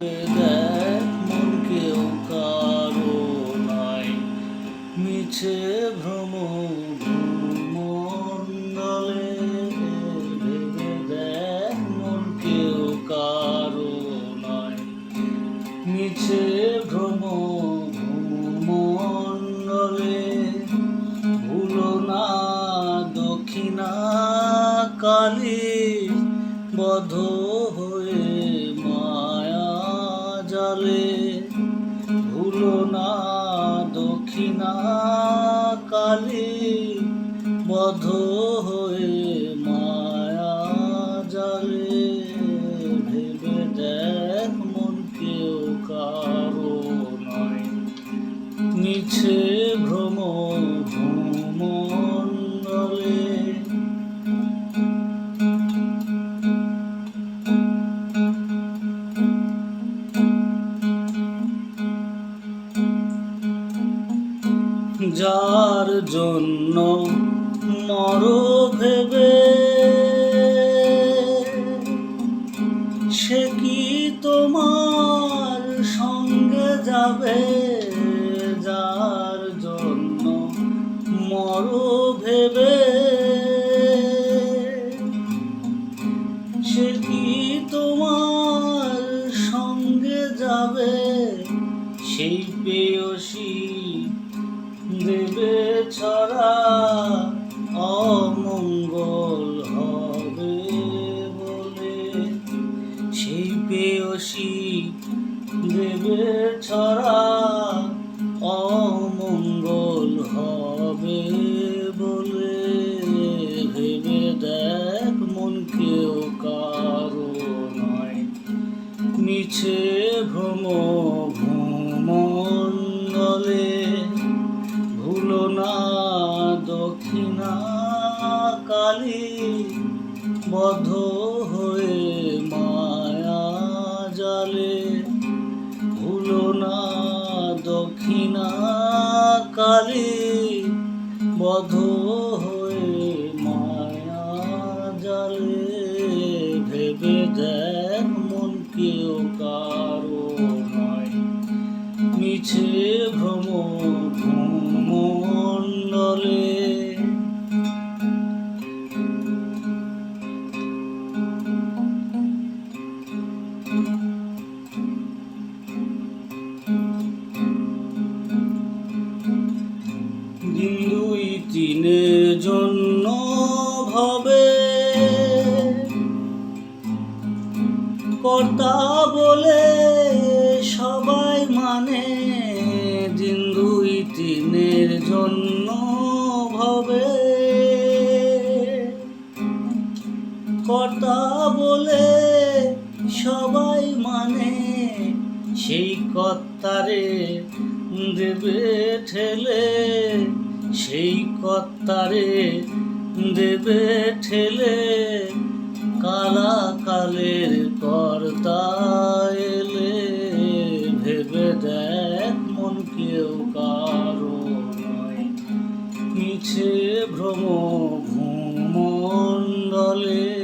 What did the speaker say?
দেখ, মন কেউ কারও নাই। মিছে ভ্রম মন্ডলে ভেবে দেখ, মন কারও নাই। মিছে ভ্রম মন্ডলে ভুলো না, দক্ষিণা কালী বধ হয়ে জালে ভুলো না দক্ষিণা কালী বধ হয়ে মায়া জালে। ভেবে দেখ মন কেউ কারও নয়। নিচে ভ্রম যার জন্য মর ভেবে সে কি তোমার সঙ্গে যাবে? যার জন্য মর ভেবে সে কি তোমার সঙ্গে যাবে? সেই পেয়সী দেবে ছড়া অমঙ্গল হবে বলে। সেই পেয়সী দেবে ছড়া অমঙ্গল হবে বলে। ভেবে দেখ মন কেউ কারও নয়। মিছে ভ্রম ভুলো না দক্ষিণা কালী বধ হয়ে মায়া জালে। ভুলো না দক্ষিণা কালী বধ হয়ে মায়া জালে। ভ্রম ভ্রমণ্ডলে দুই তিনের জন্য ভবে কর্তা বলে জন্য ভবে কর্তা বলে সবাই মানে সেই কর্তারে দেবে ঠেলে, সেই কর্তারে দেবে ঠেলে কালা কালের কর্তা মিছে ভ্রম ভূমণ্ডলে